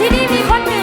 ที่นี่มีคน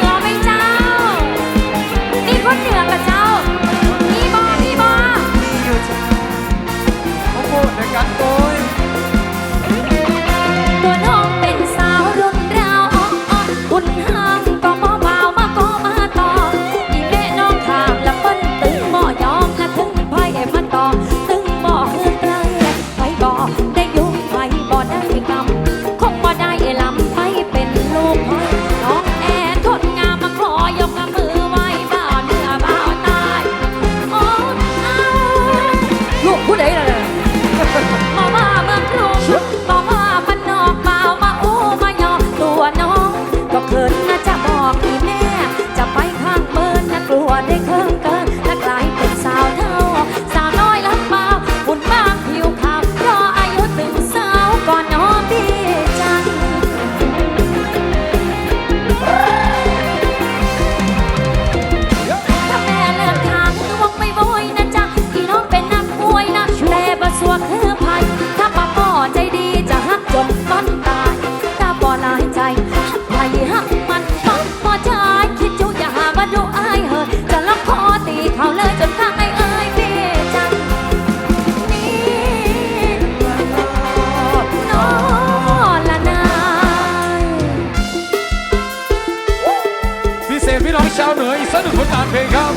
คนตานเพลงครับ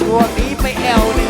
ช่วงนี้ไปแอลเหนือ